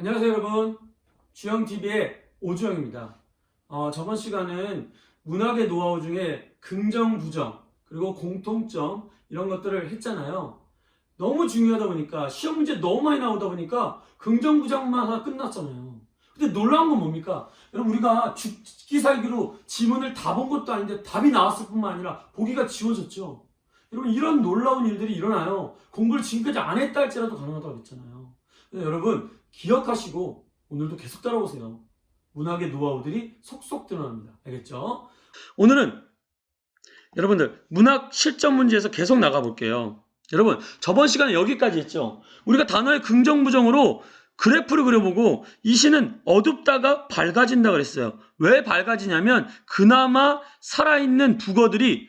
안녕하세요 여러분. 주영TV의 오주영입니다. 어, 저번 시간은 문학의 노하우 중에 긍정, 부정 그리고 공통점 이런 것들을 했잖아요. 너무 중요하다 보니까 시험 문제 너무 많이 나오다 보니까 긍정, 부정만 하나 끝났잖아요. 근데 놀라운 건 뭡니까? 여러분 우리가 죽기 살기로 지문을 다 본 것도 아닌데 답이 나왔을 뿐만 아니라 보기가 지워졌죠. 여러분 이런 놀라운 일들이 일어나요. 공부를 지금까지 안 했다 할지라도 가능하다고 했잖아요 여러분 기억하시고 오늘도 계속 따라오세요. 문학의 노하우들이 속속 드러납니다. 알겠죠? 오늘은 여러분들 문학 실전 문제에서 계속 나가 볼게요. 여러분 저번 시간에 여기까지 했죠. 우리가 단어의 긍정 부정으로 그래프를 그려보고 이 시는 어둡다가 밝아진다 그랬어요. 왜 밝아지냐면 그나마 살아있는 북어들이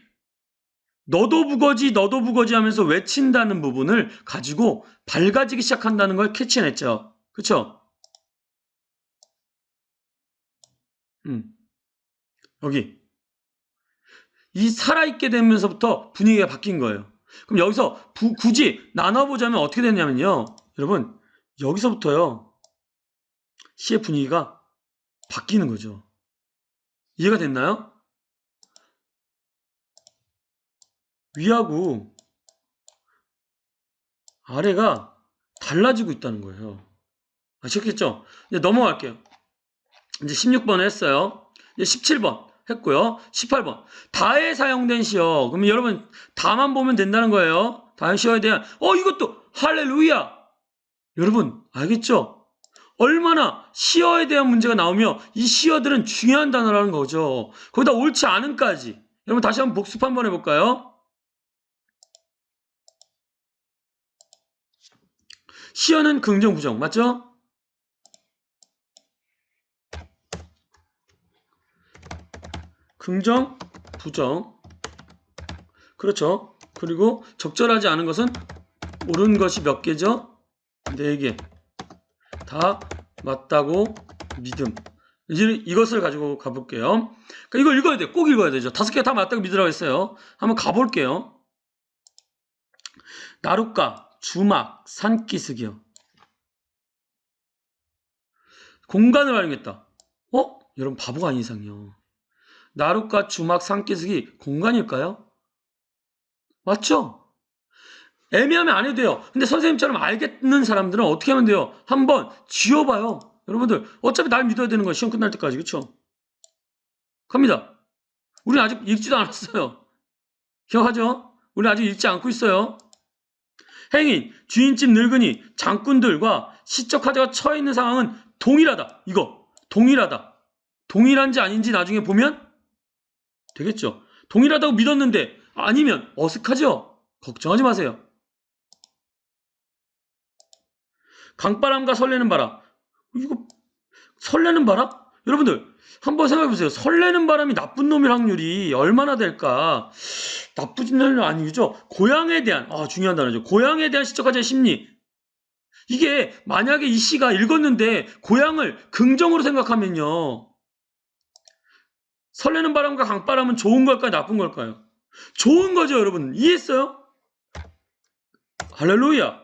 너도 북어지 너도 북어지 하면서 외친다는 부분을 가지고 밝아지기 시작한다는 걸 캐치해냈죠. 그쵸? 음. 여기. 이 살아있게 되면서부터 분위기가 바뀐 거예요. 그럼 여기서 부- 굳이 나눠보자면 어떻게 됐냐면요. 여러분, 여기서부터요. 시의 분위기가 바뀌는 거죠. 이해가 됐나요? 위하고 아래가 달라지고 있다는 거예요. 아셨겠죠? 이제 넘어갈게요. 이제 16번 했어요. 이제 17번 했고요. 18번. 다에 사용된 시어. 그러면 여러분, 다만 보면 된다는 거예요. 다의 시어에 대한, 어, 이것도 할렐루야! 여러분, 알겠죠? 얼마나 시어에 대한 문제가 나오며 이 시어들은 중요한 단어라는 거죠. 거기다 옳지 않은까지. 여러분, 다시 한번 복습 한번 해볼까요? 시어는 긍정, 부정. 맞죠? 긍정, 부정. 그렇죠. 그리고 적절하지 않은 것은 옳은 것이 몇 개죠? 네 개. 다 맞다고 믿음. 이제 이것을 가지고 가볼게요. 그러니까 이걸 읽어야 돼. 꼭 읽어야 되죠. 다섯 개 다 맞다고 믿으라고 했어요. 한번 가볼게요. 나룻가, 주막, 산기슭이요. 공간을 활용했다. 어? 여러분 바보가 아닌 이상이요. 나룻가, 주막, 산기슭이 공간일까요? 맞죠? 애매하면 안 해도 돼요. 근데 선생님처럼 알겠는 사람들은 어떻게 하면 돼요? 한번 지워봐요. 여러분들 어차피 날 믿어야 되는 거예요. 시험 끝날 때까지 그쵸? 갑니다. 우리는 아직 읽지도 않았어요. 기억하죠? 우리는 아직 읽지 않고 있어요. 행인, 주인집 늙은이, 장꾼들과 시적 화제가 처해 있는 상황은 동일하다. 이거 동일하다. 동일한지 아닌지 나중에 보면 되겠죠. 동일하다고 믿었는데 아니면 어색하죠. 걱정하지 마세요. 강바람과 설레는 바람. 이거 설레는 바람? 여러분들 한번 생각해 보세요. 설레는 바람이 나쁜 놈일 확률이 얼마나 될까? 나쁘진 놈이 아니죠. 고향에 대한 아 중요한 단어죠. 고향에 대한 시적화자의 심리. 이게 만약에 이 씨가 읽었는데 고향을 긍정으로 생각하면요. 설레는 바람과 강바람은 좋은 걸까요? 나쁜 걸까요? 좋은 거죠, 여러분. 이해했어요? 할렐루야.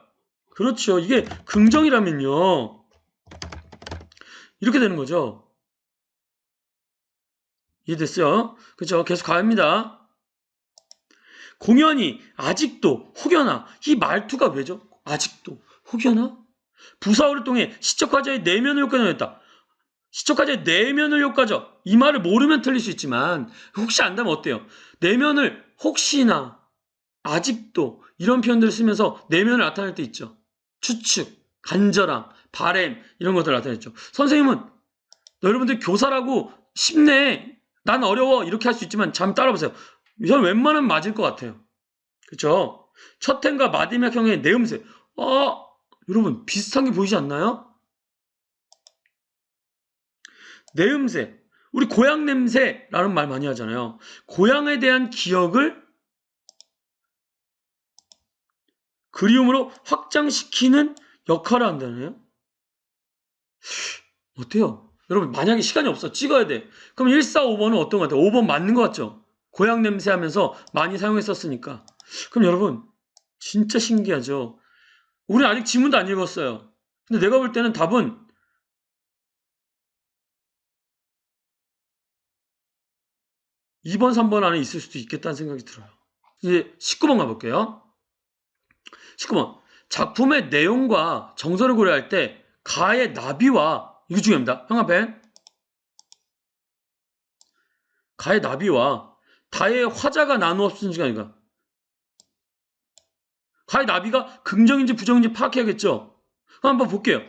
그렇죠. 이게 긍정이라면요. 이렇게 되는 거죠. 이해됐어요? 그렇죠. 계속 갑니다. 공연이 아직도 혹여나 이 말투가 왜죠? 아직도 혹여나 부사어를 통해 시적화자의 내면을 효과정했다. 시적화자의 내면을 효과죠. 이 말을 모르면 틀릴 수 있지만 혹시 안다면 어때요? 내면을 혹시나 아직도 이런 표현들을 쓰면서 내면을 나타낼 때 있죠. 추측, 간절함, 바램 이런 것들을 나타냈죠. 선생님은 여러분들 교사라고 쉽네. 난 어려워. 이렇게 할 수 있지만 잠 따라보세요. 저는 웬만하면 맞을 것 같아요. 그렇죠? 첫행과 마디맥 형의 내음새. 어, 여러분 비슷한 게 보이지 않나요? 내음새. 우리 고향 냄새라는 말 많이 하잖아요. 고향에 대한 기억을 그리움으로 확장시키는 역할을 한다네요. 어때요? 여러분 만약에 시간이 없어 찍어야 돼. 그럼 1, 4, 5번은 어떤 것 같아요? 5번 맞는 것 같죠? 고향 냄새 하면서 많이 사용했었으니까. 그럼 여러분, 진짜 신기하죠? 우리 아직 지문도 안 읽었어요. 근데 내가 볼 때는 답은 2번, 3번 안에 있을 수도 있겠다는 생각이 들어요. 이제 19번 가볼게요. 19번. 작품의 내용과 정서를 고려할 때 가의 나비와 이거 중요합니다. 형아펜 가의 나비와 다의 화자가 나누었은 시간이가 가의 나비가 긍정인지 부정인지 파악해야겠죠? 한번 볼게요.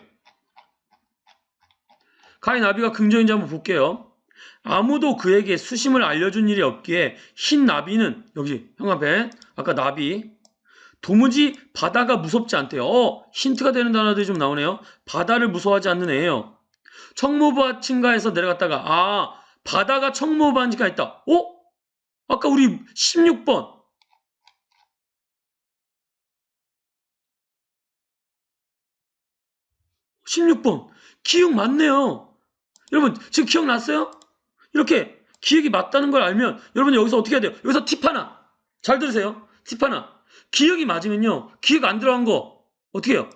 가의 나비가 긍정인지 한번 볼게요. 아무도 그에게 수심을 알려준 일이 없기에 흰 나비는 여기 형아펜 아까 나비 도무지 바다가 무섭지 않대요. 어, 힌트가 되는 단어들이 좀 나오네요. 바다를 무서워하지 않는 애예요. 청무부하 친가에서 내려갔다가 아 바다가 청무부하 친가 있다. 어? 아까 우리 16번 16번 기억 맞네요. 여러분 지금 기억났어요? 이렇게 기억이 맞다는 걸 알면 여러분 여기서 어떻게 해야 돼요? 여기서 팁 하나 잘 들으세요. 팁 하나 기억이 맞으면요 기억 안 들어간 거 어떻게 해요?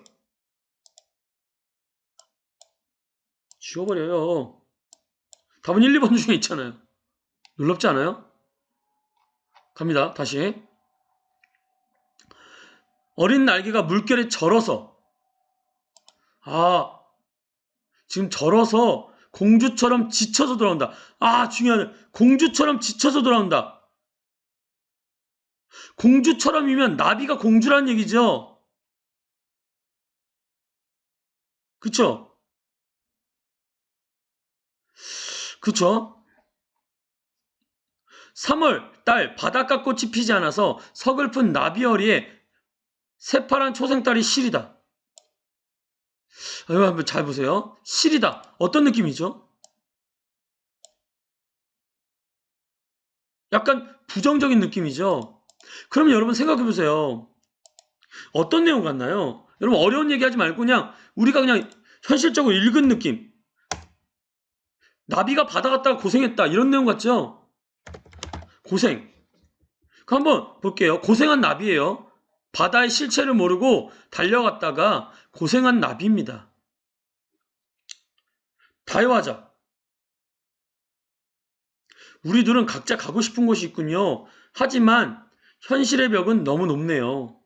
지워버려요. 답은 1, 2번 중에 있잖아요. 놀랍지 않아요? 갑니다. 다시. 어린 날개가 물결에 절어서 아 지금 절어서 공주처럼 지쳐서 돌아온다. 아 중요하네. 공주처럼 지쳐서 돌아온다. 공주처럼이면 나비가 공주란 얘기죠. 그쵸? 그쵸? 3월 달 바닷가 꽃이 피지 않아서 서글픈 나비어리에 새파란 초생딸이 시리다. 여러분 한번 잘 보세요. 시리다. 어떤 느낌이죠? 약간 부정적인 느낌이죠. 그러면 여러분 생각해 보세요. 어떤 내용 같나요? 여러분 어려운 얘기 하지 말고 그냥 우리가 그냥 현실적으로 읽은 느낌. 나비가 바다 갔다가 고생했다. 이런 내용 같죠? 고생. 그 한번 볼게요. 고생한 나비예요. 바다의 실체를 모르고 달려갔다가 고생한 나비입니다. 다이화자. 우리들은 각자 가고 싶은 곳이 있군요. 하지만 현실의 벽은 너무 높네요.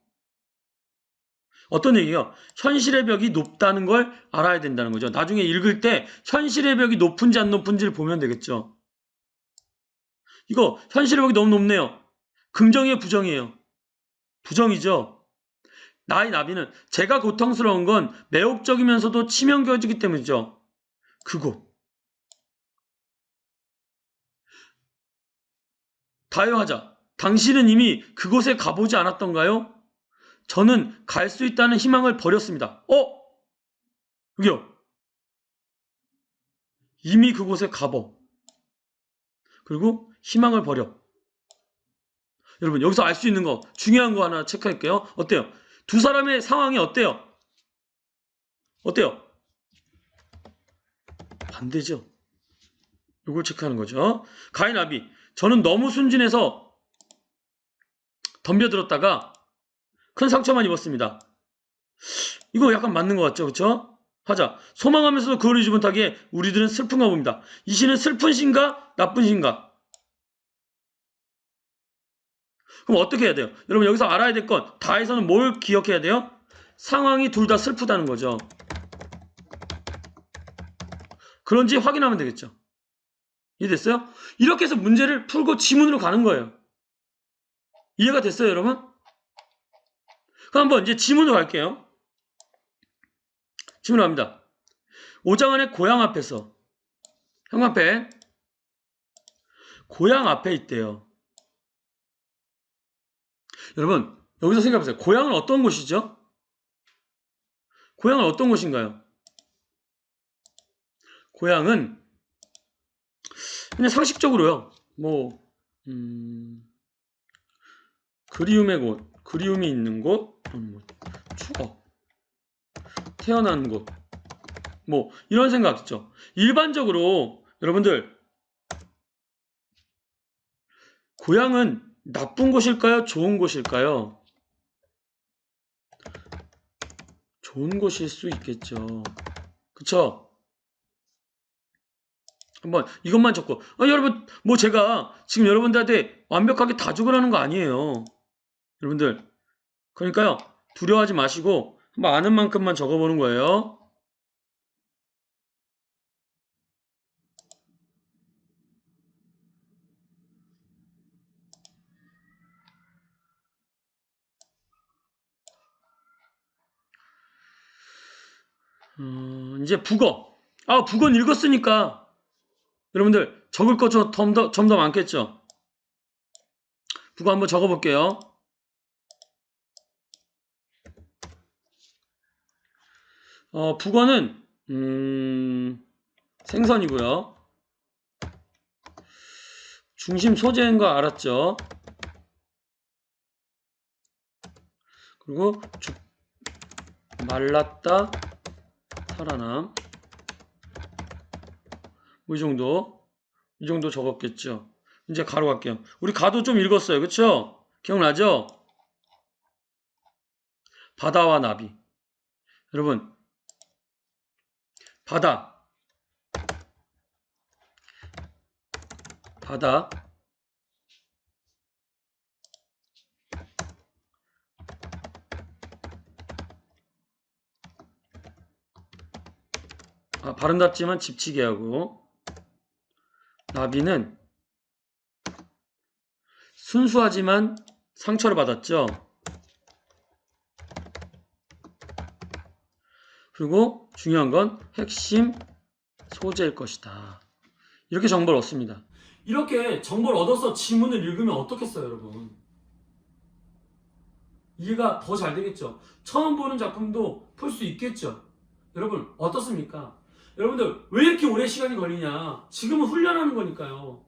어떤 얘기요? 현실의 벽이 높다는 걸 알아야 된다는 거죠. 나중에 읽을 때 현실의 벽이 높은지 안 높은지를 보면 되겠죠. 이거 현실의 벽이 너무 높네요. 긍정이에요, 부정이에요? 부정이죠. 나의 나비는 제가 고통스러운 건 매혹적이면서도 치명적이기 때문이죠. 그곳. 다요하자. 당신은 이미 그곳에 가보지 않았던가요? 저는 갈 수 있다는 희망을 버렸습니다. 어? 여기요. 이미 그곳에 가버. 그리고 희망을 버려. 여러분 여기서 알 수 있는 거 중요한 거 하나 체크할게요. 어때요? 두 사람의 상황이 어때요? 어때요? 반대죠. 이걸 체크하는 거죠. 가인 아비 저는 너무 순진해서 덤벼들었다가 큰 상처만 입었습니다. 이거 약간 맞는 것 같죠? 그쵸? 하자. 소망하면서도 그걸 잊지 못하기에 우리들은 슬픈가 봅니다. 이 시는 슬픈 신가? 나쁜 신가? 그럼 어떻게 해야 돼요? 여러분 여기서 알아야 될 건 다에서는 뭘 기억해야 돼요? 상황이 둘 다 슬프다는 거죠. 그런지 확인하면 되겠죠. 이해됐어요? 이렇게 해서 문제를 풀고 지문으로 가는 거예요. 이해가 됐어요, 여러분? 그럼 한번 이제 지문으로 갈게요. 지문으로 갑니다. 오장안의 고향 앞에서 형 앞에 고향 앞에 있대요. 여러분 여기서 생각해보세요. 고향은 어떤 곳이죠? 고향은 어떤 곳인가요? 고향은 그냥 상식적으로요. 뭐 음, 그리움의 곳, 그리움이 있는 곳, 음, 뭐, 추억, 태어난 곳, 뭐 이런 생각 있죠. 일반적으로 여러분들 고향은 나쁜 곳일까요? 좋은 곳일까요? 좋은 곳일 수 있겠죠. 그쵸? 한번 이것만 적고 아, 여러분 뭐 제가 지금 여러분들한테 완벽하게 다 적으라는 거 아니에요. 여러분들 그러니까요 두려워하지 마시고 한번 아는 만큼만 적어보는 거예요. 음, 이제 북어. 아, 북어는 읽었으니까. 여러분들, 적을 거 좀 더, 좀 더 많겠죠? 북어 한번 적어볼게요. 어, 북어는, 음, 생선이고요. 중심 소재인 거 알았죠? 그리고 죽, 말랐다, 살아남. 뭐 이 정도. 이 정도 적었겠죠. 이제 가로 갈게요. 우리 가도 좀 읽었어요. 그쵸? 기억나죠? 바다와 나비. 여러분, 바다. 바다. 바른답지만 집치게 하고 나비는 순수하지만 상처를 받았죠. 그리고 중요한 건 핵심 소재일 것이다. 이렇게 정보를 얻습니다. 이렇게 정보를 얻어서 지문을 읽으면 어떻겠어요, 여러분? 이해가 더 잘 되겠죠. 처음 보는 작품도 풀 수 있겠죠. 여러분 어떻습니까? 여러분들 왜 이렇게 오래 시간이 걸리냐? 지금은 훈련하는 거니까요.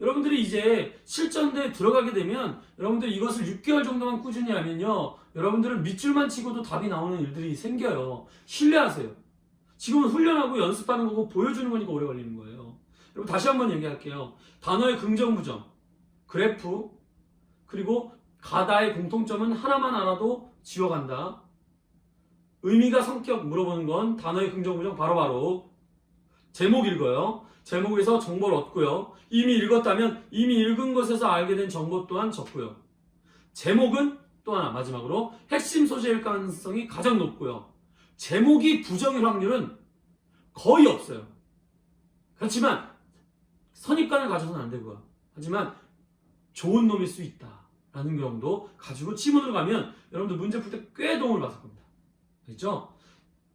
여러분들이 이제 실전대에 들어가게 되면 여러분들 이것을 6개월 정도만 꾸준히 하면요. 여러분들은 밑줄만 치고도 답이 나오는 일들이 생겨요. 신뢰하세요. 지금은 훈련하고 연습하는 거고 보여주는 거니까 오래 걸리는 거예요. 여러분 다시 한번 얘기할게요. 단어의 긍정, 부정, 그래프, 그리고 가다의 공통점은 하나만 알아도 지워간다. 의미가 성격 물어보는 건 단어의 긍정, 부정 바로바로 제목 읽어요. 제목에서 정보를 얻고요. 이미 읽었다면 이미 읽은 것에서 알게 된 정보 또한 적고요. 제목은 또 하나 마지막으로 핵심 소재일 가능성이 가장 높고요. 제목이 부정일 확률은 거의 없어요. 그렇지만 선입관을 가져서는 안 되고요. 하지만 좋은 놈일 수 있다라는 경우도 가지고 지문으로 가면 여러분들 문제 풀 때 꽤 도움을 받을 겁니다. 됐죠?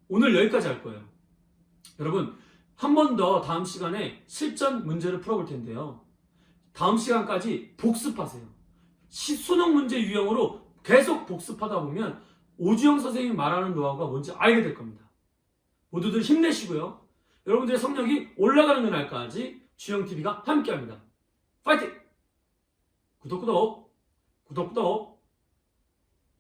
오늘 여기까지 할 거예요. 여러분 한 번 더 다음 시간에 실전 문제를 풀어볼 텐데요. 다음 시간까지 복습하세요. 시- 수능 문제 유형으로 계속 복습하다 보면 오주영 선생님이 말하는 노하우가 뭔지 알게 될 겁니다. 모두들 힘내시고요. 여러분들의 성적이 올라가는 그날까지 주영TV가 함께합니다. 파이팅! 구독 구독 구독 구독